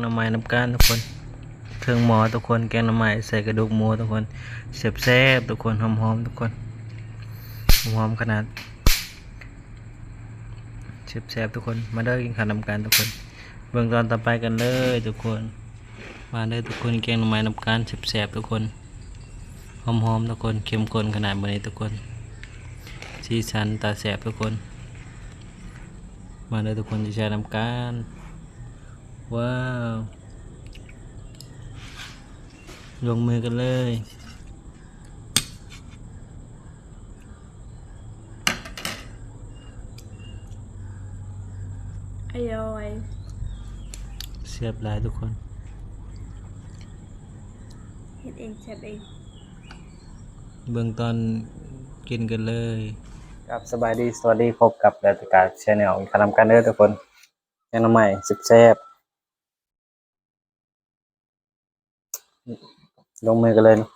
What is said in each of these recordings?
หน่อไม้น้ำก้านทุกคน เครื่องหมอทุกคน แกงหน่อไม้ใส่กระดูกหมูทุกคนแซ่บทุกคนหอมๆทุกคน หอมขนาดแซ่บทุกคน มาเด้อกินข้าวน้ำกันทุกคน เบื้องตอนต่อไปกันเลยทุกคน มาเด้อทุกคน แกงหน่อไม้น้ำก้านแซ่บทุกคน หอมๆทุกคนเข้มข้นขนาดนี้ทุกคนสีสันตาแซ่บทุกคน มาเลยทุกคนจะแชร์น้ำกัน ว้าว ลงมือกันเลย อร่อย เสียบหลายทุกคน เฮ็ดเองแซ่บเอง เบื้องตอนกินกันเลย ครับสบายดี สวัสดีพบกับรายการชแนลคานำกันเด้อทุกคนแนะนำใหม่สิบแซ่บ ลงมือกันเลยนะ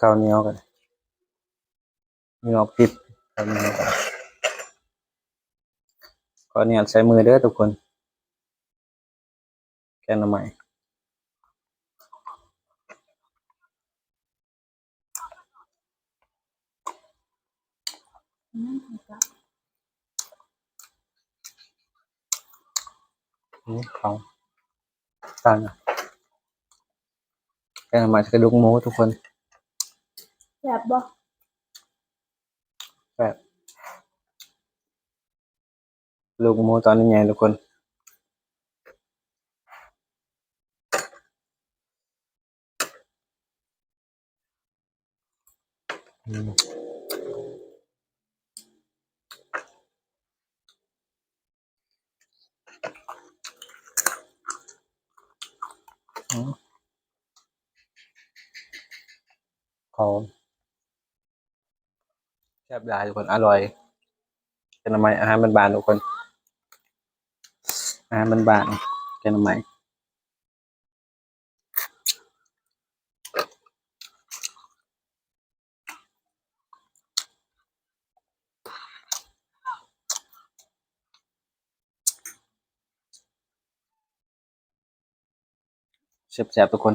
ข้าวเหนียวกันเหนียวปิดข้าวเหนียวกันข้าวเหนียวใช้มือเด้อทุกคน แกน่อไม้อืม ครับอืมของต่างอะแกงหน่อไม้ใส่กระดูกหมูทุกคนแซ่บบ่แบบลูกหมูตอนนี้ไงทุกคนอืม หอมแซ่บหลายทุกคนอร่อยเป็นทำไมอาหารบานๆทุกคนอาหารบานๆเป็นทำไมแซ่บๆทุกคน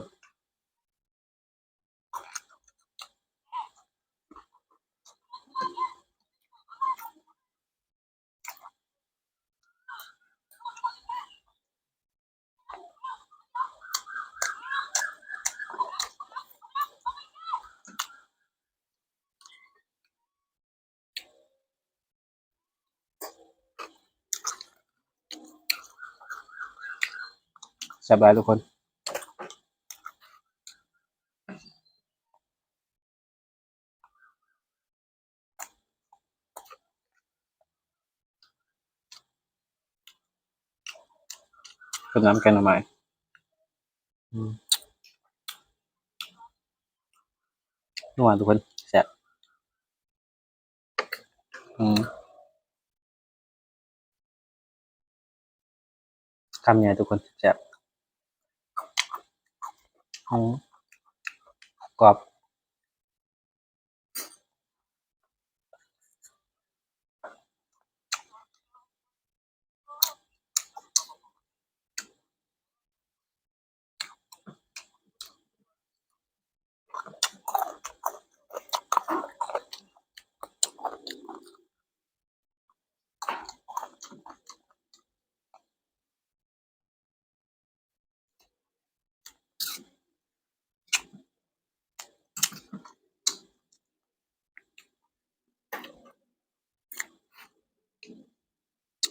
แซ่บหลายทุกคนเป็นน้ำแกงหน่อไม้อืมนัวทุกคนแซ่บอืมคำใหญ่ทุกคนแซ่บ อืมกรอบ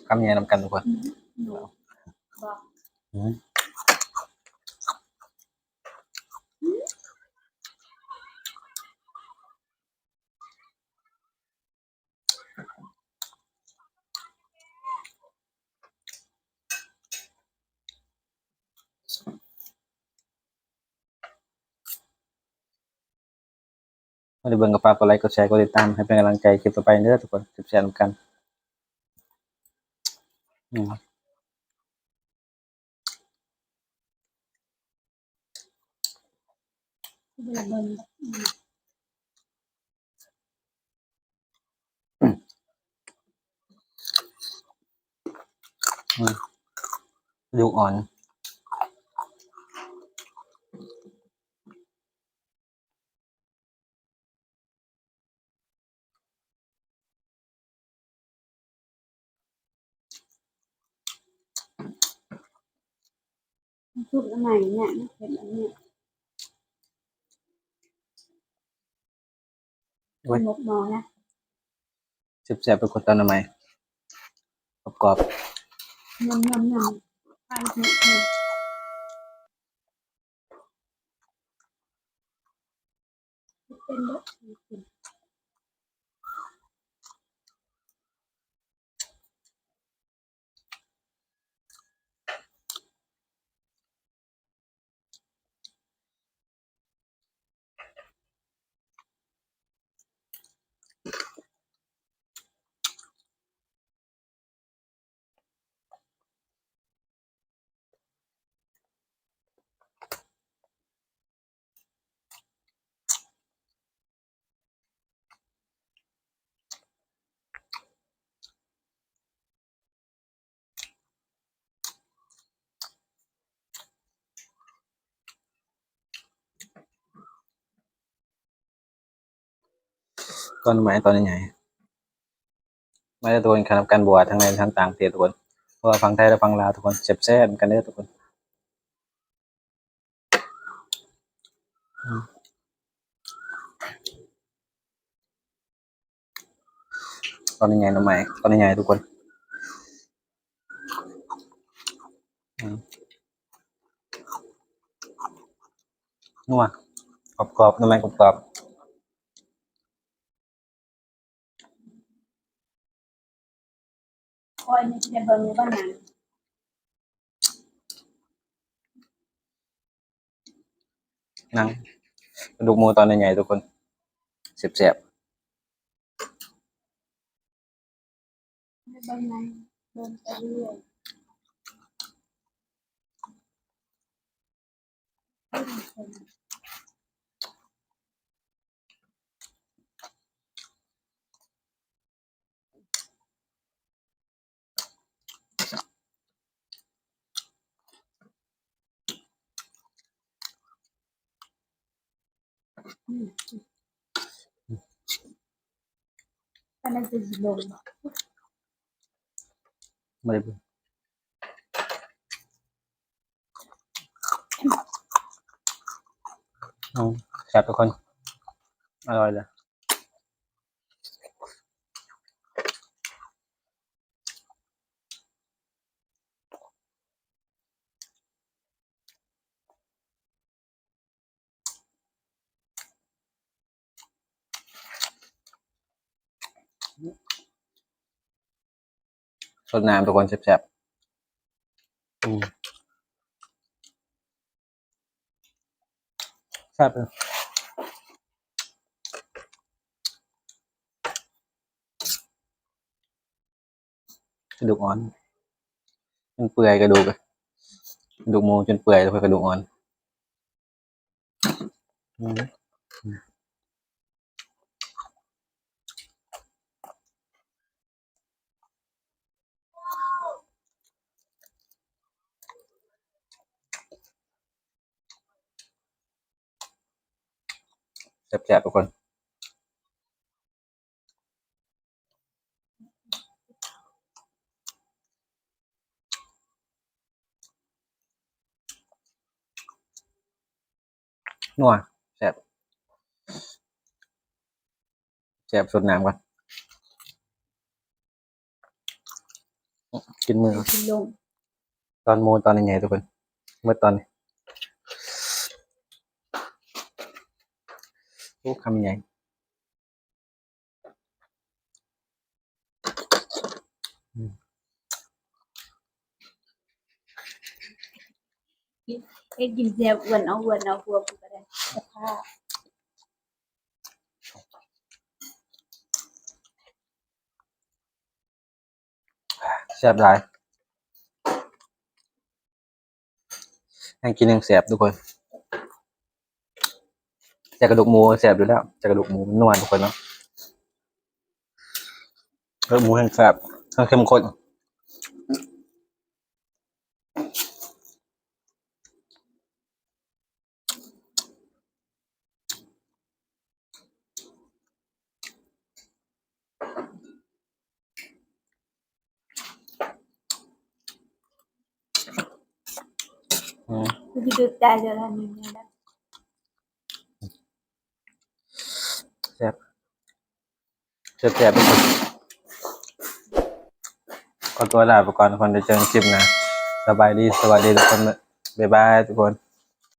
คำใหญ่นำกันทุกคนหนูบ่อืมไม่ได้เบิ่งกับฝากกดไลค์กดแชร์กดติดตามให้เป็นกำลังใจคลิปต่อไปเด้อทุกคนสิบแชร์นำกัน นะครัดูอ่อน ซุปอันไหนเนี่ยนะเห็นอันเนี้ยโอ้ย นกนอนนะแซ่บๆทุกคนตอนทำไมกรอบยำยำยำทานเถอะเถอะเป็นเด้อ ๆ ตอนทำไมตอนใหญ่ไม่ได้ทุกคนคณะการบวชทั้งในทั้งต่างประเทศทุกคนเพราะว่าฟังไทยและฟังลาวทุกคนแซ่บกันเด้อทุกคนตอืมตอนใหญ่ๆทำไมตอนใหญ่ทุกคนนัวกรอบๆทำไมกรอบๆ คอยนี่จะเบิ่งอยู่บ้านหนังนั่งกระดูกหมูตอนใหญ่ๆทุกคนเสียบเบิ่งในเบิ่งไปเรื่อย อันนั้นจะสิลง ๆไม่ได้เบิ่งอืมแซ่บทุกคน อร่อยเลย สดน้ำทุกคนแซ่บๆอืมแซ่บเลยกระดูกอ่อนจนเปื่อยกระดูกอะกระดูกหมูจนเปื่อยแล้วค่อยกระดูกอ่อนอื แซ่บๆทุกคนนัวแซ่บแซ่บสดน้ำก่อนกินมือก่อนสิลงตอนโมตอนใหญ่ๆทุกคน เมื่อตอนนี้ โอ้คำใหญ่เอ็กกินแซ่บอ้วนเอาอ้วนเอาหัวกูก็ได้สภาพแซ่บหลายให้กินยังแซ่บทุกคน จากกระดูกหมูแสบอยู่แล้วจากกระดูกหมูนนวลทุกคนเนาะกระดูกหมูแห้งแสบเข้มข้นดูดใจเดี๋ยวเราหนึ่งนะ แซ่บแซ่บแซ่บทุกคนขอตัวลาไปก่อนทุกคนเดี๋ยวเจอกันคลิปหนะสบายดีสวัสดีทุกคนบ๊ายบายทุกคน